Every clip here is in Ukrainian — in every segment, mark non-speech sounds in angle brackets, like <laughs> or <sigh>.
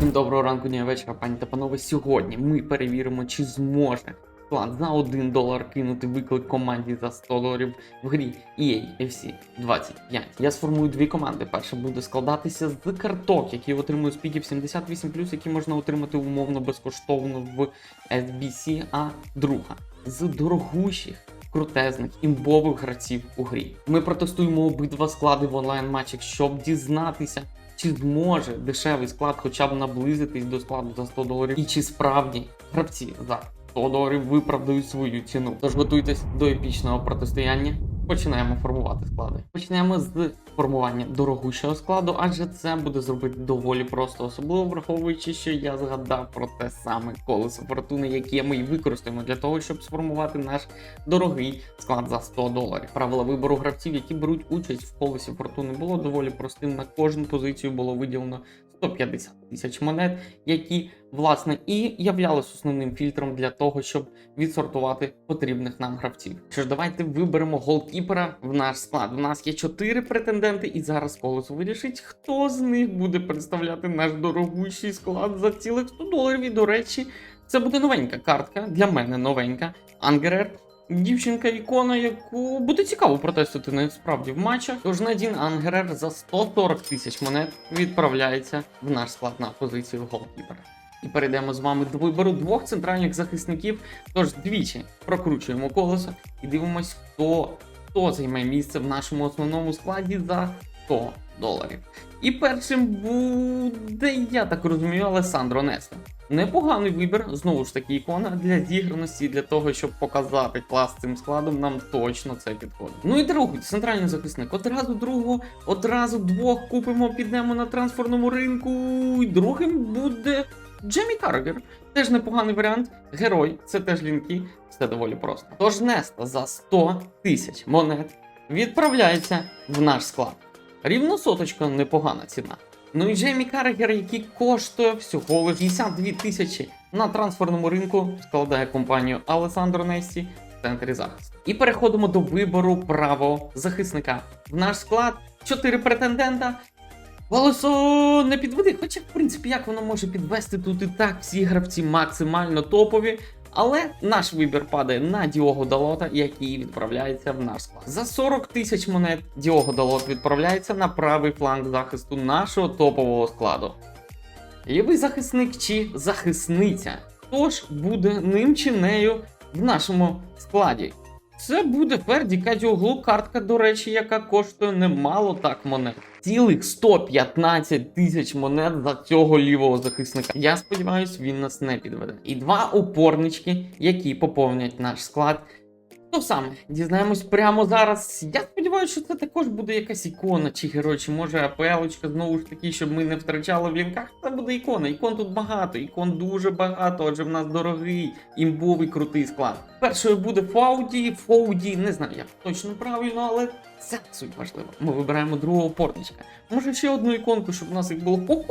Всім доброго ранку, дня вечора, пані та панове. Сьогодні ми перевіримо, чи зможе план за 1 долар кинути виклик команді за 100 доларів в грі E EA FC 25. Я сформую дві команди. Перша буде складатися з карток, які отримують спіків 78 які можна отримати умовно безкоштовно в SBC, а друга з дорогущих. Крутезних імбових гравців у грі. Ми протестуємо обидва склади в онлайн матчах, щоб дізнатися, чи зможе дешевий склад хоча б наблизитись до складу за 100 доларів, і чи справді гравці за 100 доларів виправдають свою ціну. Тож готуйтесь до епічного протистояння. Починаємо формувати склади. Почнемо з формування дорогущого складу, адже це буде зробити доволі просто, особливо враховуючи, що я згадав про те саме колесо фортуни, яке ми і використаємо для того, щоб сформувати наш дорогий склад за 100 доларів. Правила вибору гравців, які беруть участь в колесі фортуни, було доволі простим. На кожну позицію було виділено 150 тисяч монет, які власне і являлись основним фільтром для того, щоб відсортувати потрібних нам гравців. Що ж, давайте виберемо голкіпера в наш склад. У нас є 4 претенденти, і зараз колесо вирішить, хто з них буде представляти наш дорогущий склад за цілих 100 доларів. І до речі, це буде новенька картка для мене новенька. Ангерер. Дівчинка ікона, яку буде цікаво протестити насправді в матчах. Тож Надін Ангерер за 140 тисяч монет відправляється в наш склад на позицію голкіпера. І перейдемо з вами до вибору двох центральних захисників. Тож двічі прокручуємо колесо і дивимось, хто, хто займе місце в нашому основному складі за 100 доларів. І першим буде, я так розумію, Алесандро Неста. Непоганий вибір, знову ж таки, ікона для зіграності, для того, щоб показати клас цим складом, нам точно це підходить. Ну і другий центральний захисник. Одразу другого, одразу двох купимо, підемо на трансферному ринку. І другим буде Джемі Каргер. Теж непоганий варіант. Герой, це теж лінки, все доволі просто. Тож Неста за 100 тисяч монет відправляється в наш склад. Рівно соточка непогана ціна. Ну і Джеймі Каррегер, який коштує всього лише 52 тисячі на трансферному ринку, складає компанію Алесандро Несті в центрі захисту. І переходимо до вибору правого захисника. В наш склад 4 претендента. Голосо не підведи, хоча, в принципі, як воно може підвести тут і так всі гравці максимально топові. Але наш вибір падає на Діого Далота, який відправляється в наш склад. За 40 тисяч монет Діого Далот відправляється на правий фланг захисту нашого топового складу. Лівий захисник чи захисниця. Хто ж буде ним чи нею в нашому складі? Це буде Ферді Кадіоглу, картка, до речі, яка коштує немало так монет. Цілих 115 тисяч монет за цього лівого захисника. Я сподіваюся, він нас не підведе. І два опорнички, які поповнять наш склад. То саме, дізнаємось прямо зараз. Я сподіваюся, що це також буде якась ікона чи герой, чи може АПЛочка знову ж таки, щоб ми не втрачали в лінках. Це буде ікона. Ікон тут багато, ікон дуже багато, адже в нас дорогий, імбовий крутий склад. Першою буде Фауді, Фауді, не знаю, як точно правильно, але це суть важливо. Ми вибираємо другого опорничка. Може ще одну іконку, щоб у нас їх було.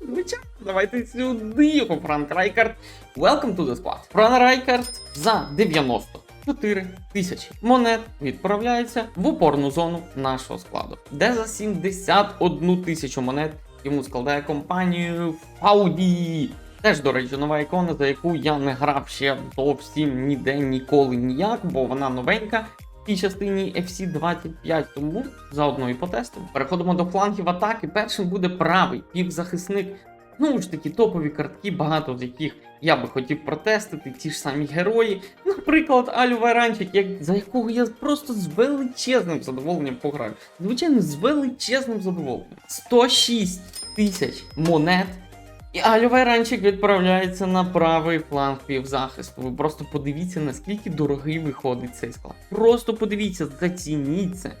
Звичайно, давайте сюди його, Франк Райкард. Welcome to the squad. Франк Райкард за 90. 4 тисячі монет відправляється в опорну зону нашого складу, де за 71 тисячу монет йому складає компанію Audi. Теж, до речі, нова ікона, за яку я не грав ще зовсім ніде ніколи ніяк, бо вона новенька в цій частині FC 25, тому заодно і потестимо. Переходимо до флангів атаки. Першим буде правий півзахисник. Знову ж таки, топові картки, багато з яких я би хотів протестити, ті ж самі герої. Наприклад, Алю Вайранчик, як, за якого я просто з величезним задоволенням пограю. Звичайно, з величезним задоволенням. 106 тисяч монет. І Алю Вайранчик відправляється на правий фланг півзахисту. Ви просто подивіться, наскільки дорогий виходить цей склад. Просто подивіться, зацініть це.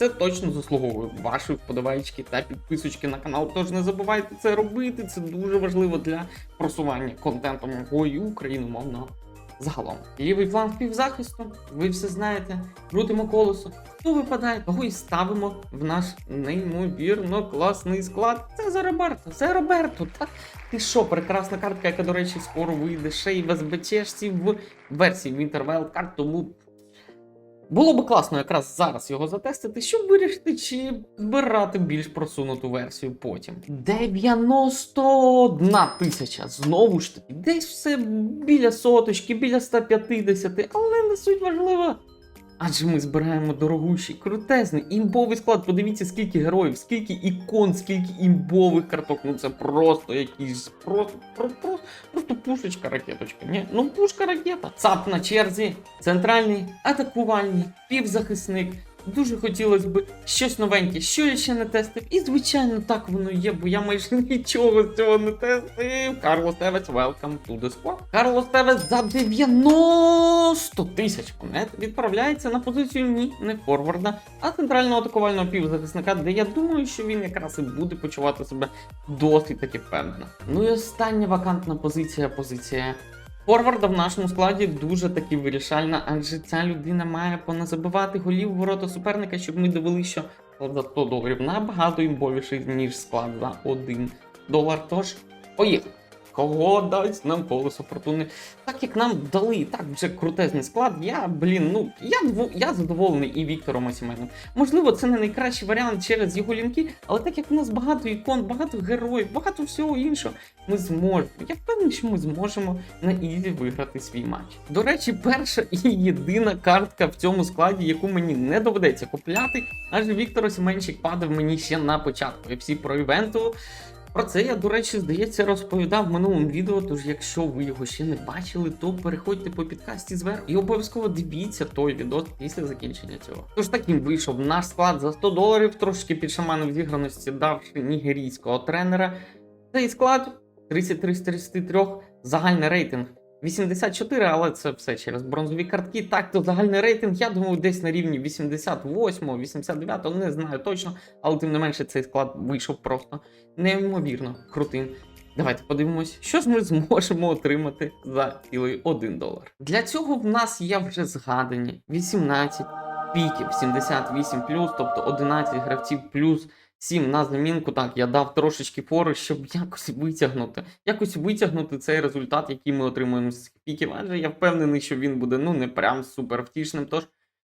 Це точно заслуговує вашої вподобайки та підписочки на канал. Тож не забувайте це робити. Це дуже важливо для просування контенту мого і україномовного загалом. Лівий фланг півзахисту, ви все знаєте. Крутимо колесо. Хто випадає, того і ставимо в наш неймовірно класний склад. Це за Роберто. Це Роберто. Та ти що, прекрасна картка, яка, до речі, скоро вийде ще й в СБЧшці в версії Winter Wild Card, тому Було би класно якраз зараз його затестити, щоб вирішити, чи збирати більш просунуту версію потім. 91 тисяча. Знову ж таки, десь все біля соточки, біля 150, але не суть важлива. Адже ми збираємо дорогущий, крутезний, імбовий склад. Подивіться, скільки героїв, скільки ікон, скільки імбових карток. Ну це просто якийсь просто, просто, просто, просто пушечка ракеточка. Ні? Ну пушка ракета. ЦАП на черзі, центральний, атакувальний, півзахисник. Дуже хотілося б щось новеньке, що я ще не тестив. І звичайно, так воно є, бо я майже <laughs> нічого з цього не тестив. Карлос Тевес, welcome to the squad. Карлос Тевес за 90 тисяч монет відправляється на позицію ні, не форварда, а центрального атакувального півзахисника, де я думаю, що він якраз і буде почувати себе досить таки впевнено. Ну і остання вакантна позиція, позиція Форварда в нашому складі дуже таки вирішальна, адже ця людина має поназабивати голів ворота суперника, щоб ми довели, що склад за 100 доларів набагато імбовіший, ніж склад за 1 долар. Тож, поїхали! Кого дасть нам колесо фортуни? Так як нам дали так вже крутезний склад, я, блін, ну я дво- я задоволений і Віктором Осіменом. Можливо, це не найкращий варіант через його лінки, але так як у нас багато ікон, багато героїв, багато всього іншого, ми зможемо. Я впевнений, що ми зможемо на ізі виграти свій матч. До речі, перша і єдина картка в цьому складі, яку мені не доведеться купляти, адже Віктор Осіменчик падав мені ще на початку. Всі про івенту. Про це я, до речі, здається, розповідав в минулому відео. Тож, якщо ви його ще не бачили, то переходьте по підкасті зверху і обов'язково дивіться той відос після закінчення цього. Тож таким вийшов наш склад за 100 доларів, трошки підшаманив зіграності, давши нігерійського тренера. Цей склад 33 з 33, загальний рейтинг 84, але це все через бронзові картки. Так, то загальний рейтинг, я думаю, десь на рівні 88, 89, не знаю точно, але тим не менше цей склад вийшов просто неймовірно крутим. Давайте подивимось, що ж ми зможемо отримати за цілий 1 долар. Для цього в нас є вже згадані 18 піків, 78 тобто 11 гравців плюс 7 на замінку. Так, я дав трошечки фору, щоб <laughs> якось витягнути, якось витягнути цей результат, який ми отримуємо з цих піків. Адже я впевнений, що він буде ну не прям супер втішним. Тож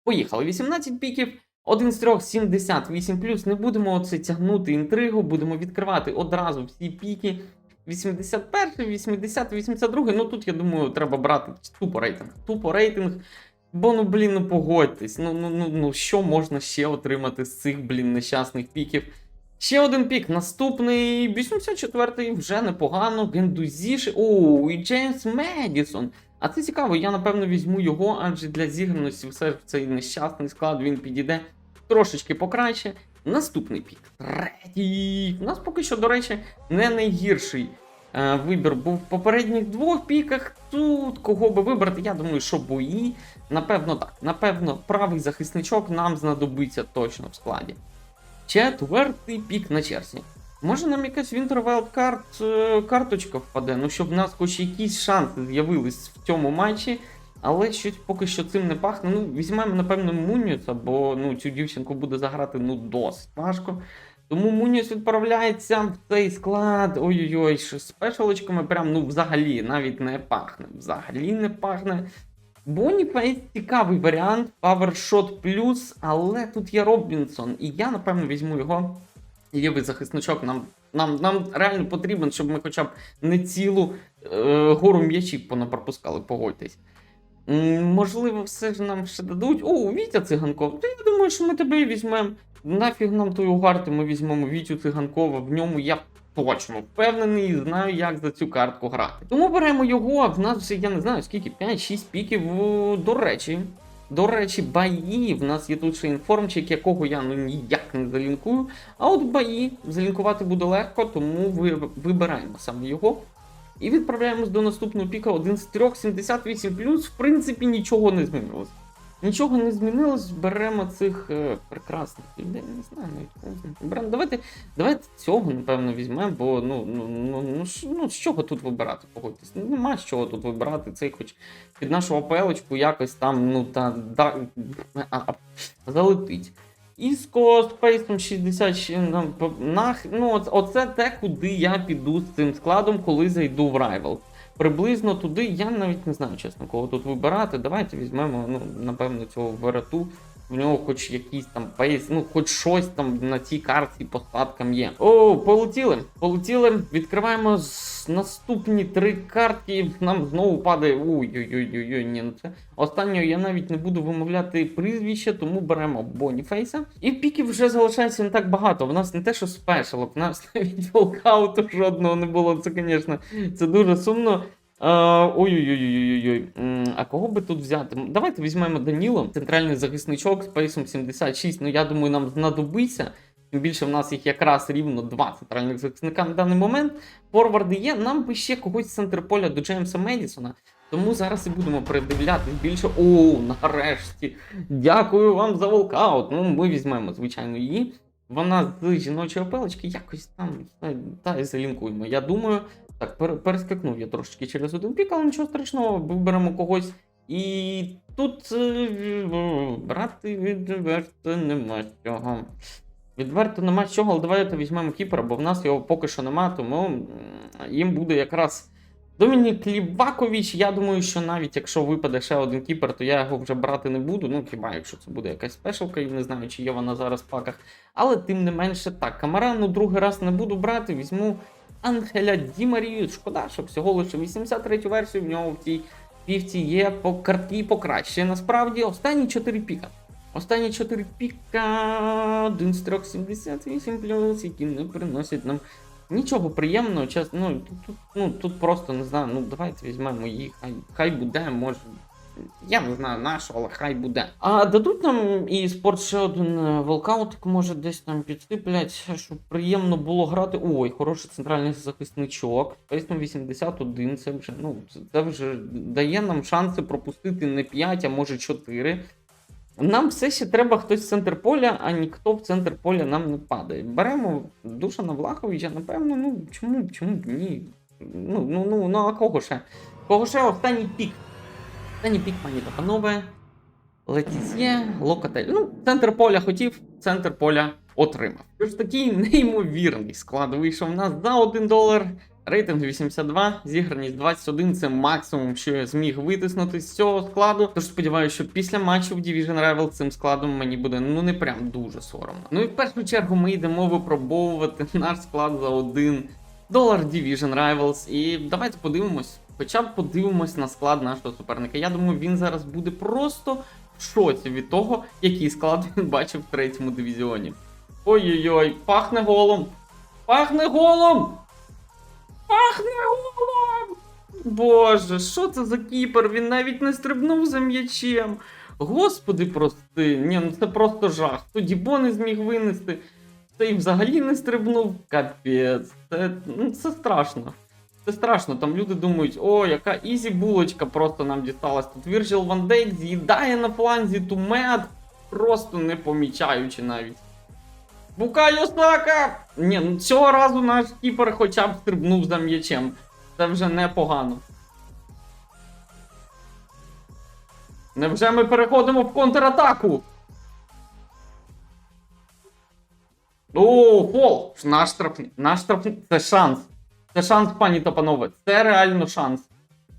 поїхали. 18 піків. Один з трьох 78 Не будемо оце тягнути інтригу, будемо відкривати одразу всі піки. 81, 80, 82. Ну тут я думаю, треба брати тупо рейтинг. Тупо рейтинг. Бо ну блін, ну погодьтесь. Ну ну ну ну що можна ще отримати з цих блін нещасних піків? Ще один пік. Наступний 84-й вже непогано. Гендузіш. О, і Джеймс Медісон. А це цікаво, я напевно візьму його, адже для зіграності все ж цей нещасний склад він підійде трошечки покраще. Наступний пік. Третій. У нас поки що, до речі, не найгірший вибір був в попередніх двох піках. Тут кого би вибрати, я думаю, що бої. Напевно, так. Напевно, правий захисничок нам знадобиться точно в складі. Четвертий пік на черзі. Може нам якась Winter Wildcard е, карточка впаде, ну щоб в нас хоч якісь шанси з'явились в цьому матчі, але щось поки що цим не пахне. Ну, візьмемо, напевно, Муніуса, бо ну, цю дівчинку буде заграти ну, досить важко. Тому Муніус відправляється в цей склад. Ой-ой-ой, що з спешалочками прям ну взагалі навіть не пахне. Взагалі не пахне. Боніфейс цікавий варіант, Powershot плюс, але тут є Робінсон, і я напевно візьму його. Лівий захисничок нам, нам, нам реально потрібен, щоб ми хоча б не цілу е, гору м'ячів понапропускали, погодьтесь. Можливо, все ж нам ще дадуть. О, Вітя Циганков. Та я думаю, що ми тебе візьмемо. Нафіг нам ту карту, ми візьмемо Вітю Циганкова. В ньому я точно впевнений і знаю, як за цю картку грати. Тому беремо його, а в нас вже я не знаю скільки, 5-6 піків. До речі. До речі, баї. В нас є тут ще інформчик, якого я ну ніяк не залінкую. А от баї залінкувати буде легко, тому ви, вибираємо саме його. І відправляємось до наступного піка 1 з 3, 78 В принципі, нічого не змінилось. Нічого не змінилось, беремо цих е, прекрасних людей. Не знаю навіть. Беремо. Давайте, давайте цього, напевно, візьмемо, бо ну, ну, ну, ну, ну з чого тут вибирати, погодьтесь. Ну, Нема з чого тут вибирати. Цей хоч під нашу опелочку якось там, ну та да, а, а, залетить. Іско з пейсом 60 ще нах, ну, оце- оце те, куди я піду з цим складом, коли зайду в Rival. Приблизно туди. Я навіть не знаю, чесно, кого тут вибирати. Давайте візьмемо, ну, напевно, цього верету. В нього хоч якийсь там пейс, ну хоч щось там на цій карті по статкам є. О, полетіли. Полетіли. Відкриваємо наступні три картки. Нам знову падає. Ой-ой-ой, ні, ну це останнього я навіть не буду вимовляти прізвище, тому беремо Боніфейса. І піків вже залишається не так багато. В нас не те, що спешалок, в нас <laughs> навіть волкауту жодного не було. Це, звісно, це дуже сумно. А, Ой-ой-ой-ой-ой. А кого би тут взяти? Давайте візьмемо Даніло, центральний захисничок з пейсом 76. Ну я думаю, нам знадобиться. Тим більше в нас їх якраз рівно два центральних захисника на даний момент. Форварди є. Нам би ще когось з центр поля до Джеймса Медісона. Тому зараз і будемо передивлятись більше. О, нарешті. Дякую вам за волкаут. Ну, ми візьмемо, звичайно, її. Вона з жіночої пелочки якось там та і залінкуємо. Я думаю, так, пер, перескакнув я трошечки через один пік, але нічого страшного, виберемо когось. І тут е, брати відверто нема чого. Відверто нема чого, але давайте візьмемо кіпера, бо в нас його поки що нема, тому їм буде якраз Домінік Лівакович. Я думаю, що навіть якщо випаде ще один кіпер, то я його вже брати не буду. Ну, хіба якщо це буде якась спешалка, і не знаю, чи є вона зараз в паках. Але тим не менше так, Камарану другий раз не буду брати, візьму Ангеля Ді Марію. Шкода, що всього лише 83 версію в нього в цій півці є по карті покраще. Насправді, останні 4 піка. Останні 4 піка 1 з 378 плюс, які не приносять нам нічого приємного. Чесно, ну, тут, ну, тут просто не знаю. Ну давайте візьмемо її. Хай, хай буде, може. Я не знаю на що, але хай буде. А дадуть нам і спорт ще один е, волкаутик, може десь там підсиплять, щоб приємно було грати. Ой, хороший центральний захисничок. Пейсом 81, це вже, ну, це вже дає нам шанси пропустити не 5, а може 4. Нам все ще треба хтось в центр поля, а ніхто в центр поля нам не падає. Беремо Душана Влаховича, напевно, ну чому, чому ні? Ну, ну, ну, ну а кого ще? Кого ще останній пік? Останній пік, пані та панове. Летізє, Локатель. Ну, центр поля хотів, центр поля отримав. Тож такий неймовірний склад вийшов у нас за 1 долар. Рейтинг 82, зіграність 21 це максимум, що я зміг витиснути з цього складу. Тож сподіваюся, що після матчу в Division Rival цим складом мені буде ну не прям дуже соромно. Ну і в першу чергу ми йдемо випробовувати <laughs> наш склад за 1 долар Division Rivals. І давайте подивимось. Хоча б подивимось на склад нашого суперника. Я думаю, він зараз буде просто в шоці від того, який склад він бачив в третьому дивізіоні. Ой-ой-ой, пахне голом! Пахне голом! Пахне голом! Боже, що це за кіпер? Він навіть не стрибнув за м'ячем. Господи, прости, ні, ну це просто жах. Тоді бо не зміг винести. Цей взагалі не стрибнув. Капець. Це, ну, це страшно. Це страшно. Там люди думають, о, яка ізі булочка просто нам дісталась. Тут Вірджил Ван Дейк з'їдає на фланзі тумет, просто не помічаючи навіть. Букайо Сака! Ні, ну цього разу наш кіпер хоча б стрибнув за м'ячем. Це вже непогано. Невже ми переходимо в контратаку? О, фол! Наш штрафний. Наш штрафний. Це шанс. Це шанс, пані та панове. Це реально шанс.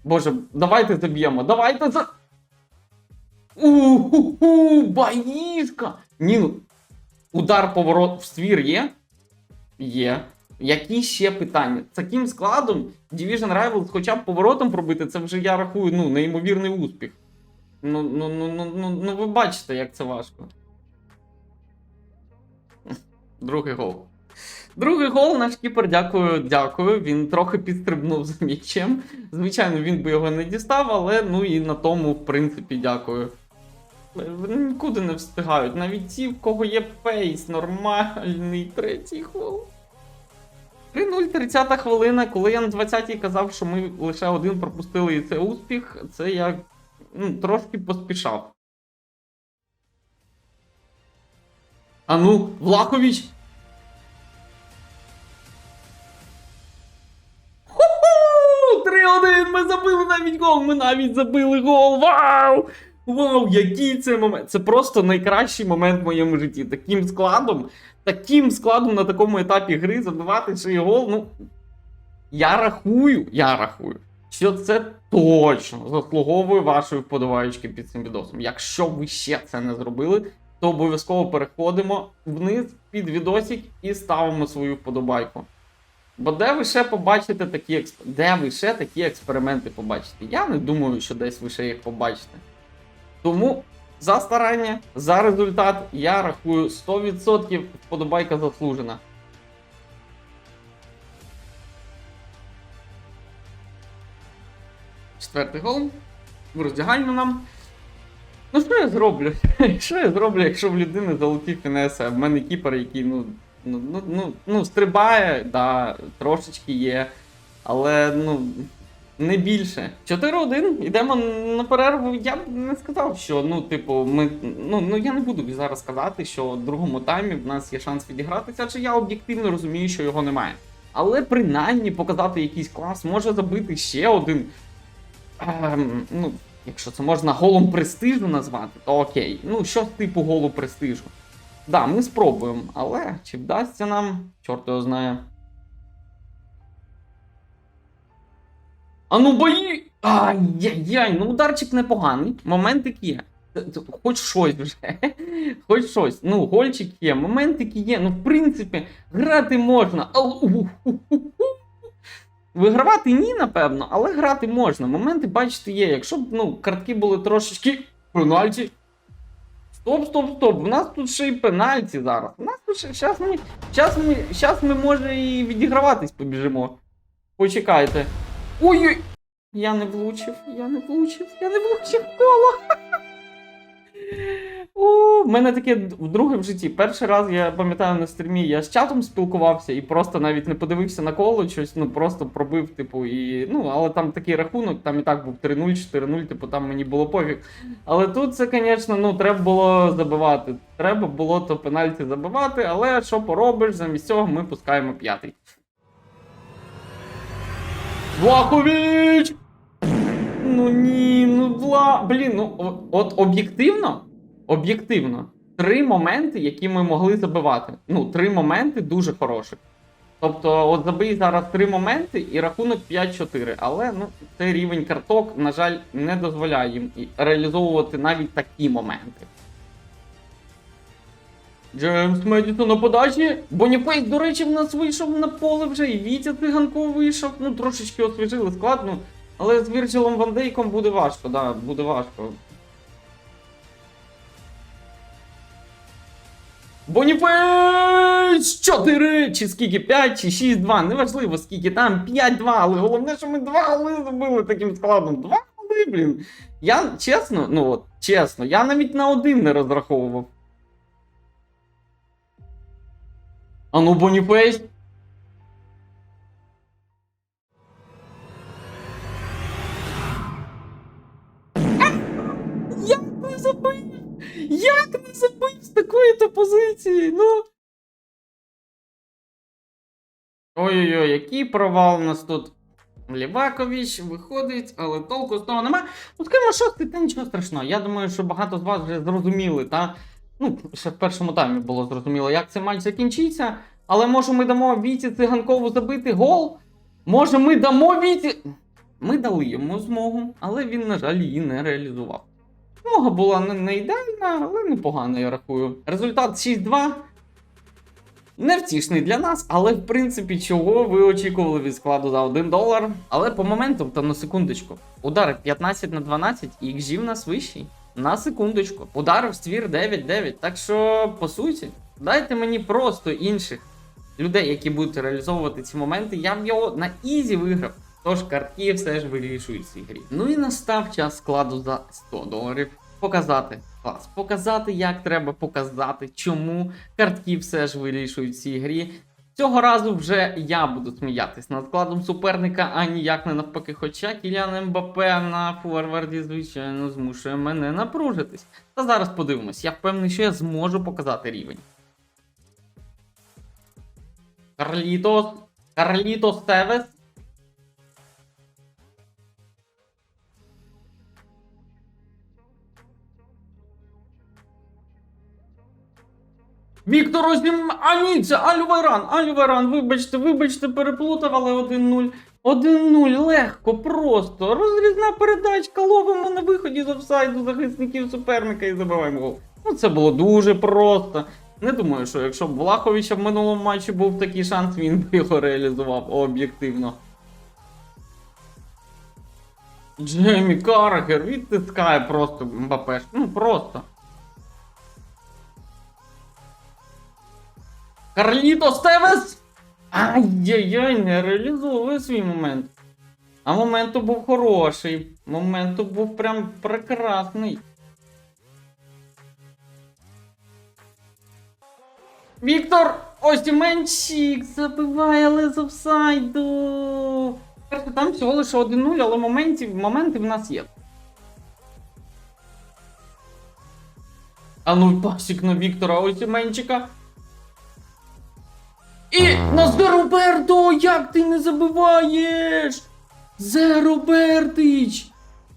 Боже, давайте заб'ємо. Давайте за. У-ху-ху, баїшка! Ні, ну. Удар поворот в ствір є? Є. Які ще питання? Таким складом Division Rivals хоча б поворотом пробити, це вже я рахую, ну, неймовірний успіх. Ну, ну, ну, ну, ну, ну ви бачите, як це важко. Другий гол. Другий гол наш кіпер, дякую, дякую. Він трохи підстрибнув за м'ячем. Звичайно, він би його не дістав, але ну і на тому, в принципі, дякую. Вони нікуди не встигають. Навіть ті, в кого є пейс, нормальний третій гол. 3-0, 30 хвилина. Коли я на 20-й казав, що ми лише один пропустили і це успіх, це я ну, трошки поспішав. А ну, Влахович! 3-1! Ми забили навіть гол! Ми навіть забили гол! Вау! Вау, який це момент! Це просто найкращий момент в моєму житті. Таким складом, таким складом на такому етапі гри забивати ще й гол. Ну. Я рахую, я рахую, що це точно заслуговує вашої вподобаючки під цим відосом. Якщо ви ще це не зробили, то обов'язково переходимо вниз під відосик і ставимо свою вподобайку. Бо де ви ще побачите такі де ви ще такі експерименти побачите? Я не думаю, що десь ви ще їх побачите. Тому за старання, за результат я рахую 100% вподобайка заслужена. Четвертий гол. В роздягальню нам. Ну, що я зроблю? <laughs> Що я зроблю, якщо в людини золоті фінеси, а в мене кіпер, який, ну, ну, ну, ну, ну стрибає, да, трошечки є. Але, ну, не більше. 4-1, йдемо на перерву. Я б не сказав, що, ну, типу, ми. Ну, ну я не буду зараз казати, що в другому таймі в нас є шанс відігратися, адже я об'єктивно розумію, що його немає. Але принаймні показати якийсь клас, може забити ще один. Ем, ну, якщо це можна голом престижу назвати, то окей. Ну, що типу голу престижу. Да, ми спробуємо, але чи вдасться нам, чорт його знає. А ну бої! Ай-яй-яй, ну ударчик непоганий. Моментик є. Хоч щось вже. <laughs> Хоч щось. Ну, гольчик є, моментики є. Ну, в принципі, грати можна. Вигравати ні, напевно, але грати можна. Моменти, бачите, є. Якщо б ну, картки були трошечки. Пенальті. Стоп, стоп, стоп. У нас тут ще й пенальті зараз. У нас тут ще. Щас ми, щас ми, щас ми може і відіграватись побіжимо. Почекайте. Ой-ой! Я не влучив, я не влучив, я не влучив коло. О, в мене таке вдруге в житті. Перший раз я пам'ятаю на стрімі, я з чатом спілкувався і просто навіть не подивився на коло, щось, ну просто пробив, типу, і. Ну, але там такий рахунок, там і так був 3-0, 4-0, типу, там мені було пофіг. Але тут це, звісно, ну, треба було забивати. Треба було то пенальті забивати, але що поробиш, замість цього ми пускаємо п'ятий. Влахович! Ну ні, ну вла. Блін, ну от об'єктивно, об'єктивно, три моменти, які ми могли забивати. Ну, три моменти дуже хороших. Тобто, от забий зараз три моменти і рахунок 5-4. Але ну, цей рівень карток, на жаль, не дозволяє їм реалізовувати навіть такі моменти. Джеймс Медісон на подачі. Боніфейс, до речі, в нас вийшов на поле вже, і Вітя Циганков вийшов. Ну, трошечки освіжили склад, ну. Але з Вірчелом Ван Дейком буде важко, да, буде важко. Боніфейс! 4! Чи скільки? 5 чи 6-2. Неважливо, скільки там 5-2, але головне, що ми 2 голи забили таким складом. 2 голи, блін. Я чесно, ну от, чесно, я навіть на один не розраховував. А ну, Боніфейс. Як не забив з такої то позиції? Ну. Ой-ой-ой, який провал у нас тут. Лівакович виходить, але толку з того нема. Ну, скажімо, шостий, та нічого страшного. Я думаю, що багато з вас вже зрозуміли, та? Ну, ще в першому таймі було зрозуміло, як цей матч закінчиться. Але може ми дамо Віті Циганкову забити гол? Може ми дамо Віті. Ми дали йому змогу, але він, на жаль, її не реалізував. Змога була не, ідеальна, але непогана, я рахую. Результат 6-2. Невтішний для нас, але в принципі, чого ви очікували від складу за 1 долар. Але по моменту, та на секундочку, удари 15 на 12 і XG в нас вищий. На секундочку. Удари в ствір 9-9. Так що, по суті, дайте мені просто інших людей, які будуть реалізовувати ці моменти. Я б його на ізі виграв. Тож картки все ж вирішують цій грі. Ну і настав час складу за 100 доларів. Показати клас, показати, як треба показати, чому картки все ж вирішують цій грі. Цього разу вже я буду сміятись над складом суперника, а ніяк не навпаки. Хоча Кілян Мбапе на форварді, звичайно, змушує мене напружитись. Та зараз подивимось, я впевнений, що я зможу показати рівень. Карлітос. Карлітос Тевес. Віктор Озім. А ні, це Алювайран. Алювайран, вибачте, вибачте, переплутав, але 1-0. 1-0, легко, просто. Розрізна передачка, ловимо на виході з офсайду захисників суперника і забиваємо гол. Ну, це було дуже просто. Не думаю, що якщо б Влаховича в минулому матчі був такий шанс, він би його реалізував об'єктивно. Джеймі Каргер відтискає просто Мбапеш. Ну просто. Карліто Стевес! Ай-яй-яй, не реалізовує свій момент. А момент був хороший. Момент був прям прекрасний. Віктор Осіменчик забиває, але з офсайду. Там всього лише 1-0, але моментів, моменти в нас є. А ну пасік на Віктора Осіменчика. І на Зероберто! Як ти не забиваєш? Зеробертич!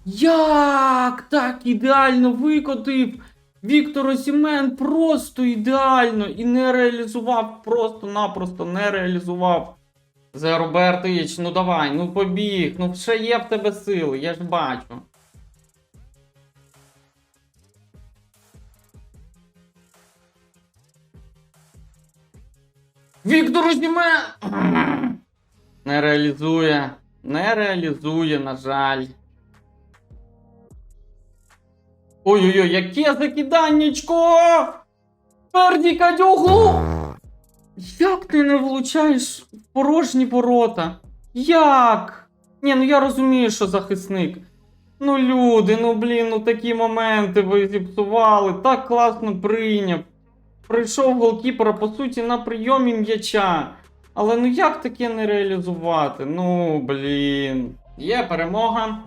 Як так ідеально викотив? Віктор Осімен просто ідеально і не реалізував, просто-напросто не реалізував. Зеробертич, ну давай, ну побіг, ну ще є в тебе сили, я ж бачу. Віктор Осімен! Не реалізує. Не реалізує, на жаль. Ой-ой-ой, яке закиданнячко! Перді Кадюгу! Як ти не влучаєш в порожні ворота? Як? Ні, ну я розумію, що захисник. Ну, люди, ну блін, ну такі моменти ви зіпсували, так класно прийняв. Прийшов голкіпера, по суті, на прийомі м'яча. Але ну як таке не реалізувати? Ну, блін. Є перемога.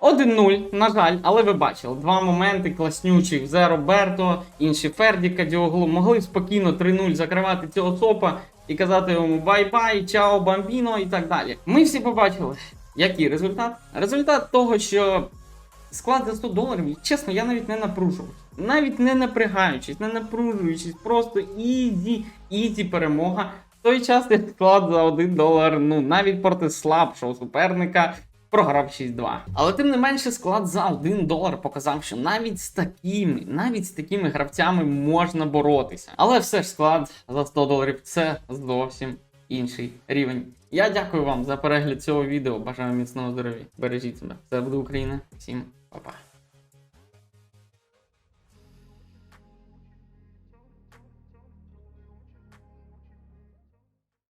1-0, на жаль, але ви бачили, два моменти класнючих. Зе Роберто, інші Фердіка Діоглу могли спокійно 3-0 закривати цього сопа і казати йому бай-бай, чао, бамбіно і так далі. Ми всі побачили, який результат. Результат того, що склад за 100 доларів, чесно, я навіть не напружувався. Навіть не напрягаючись, не напружуючись, просто ізі, ізі перемога. В той час як склад за 1 долар, ну навіть проти слабшого суперника. Програв 6-2. Але тим не менше склад за 1 долар показав, що навіть з такими, навіть з такими гравцями можна боротися. Але все ж склад за 100 доларів це зовсім інший рівень. Я дякую вам за перегляд цього відео. Бажаю міцного здоров'я. Бережіть себе. Це буде Україна. Всім па-па.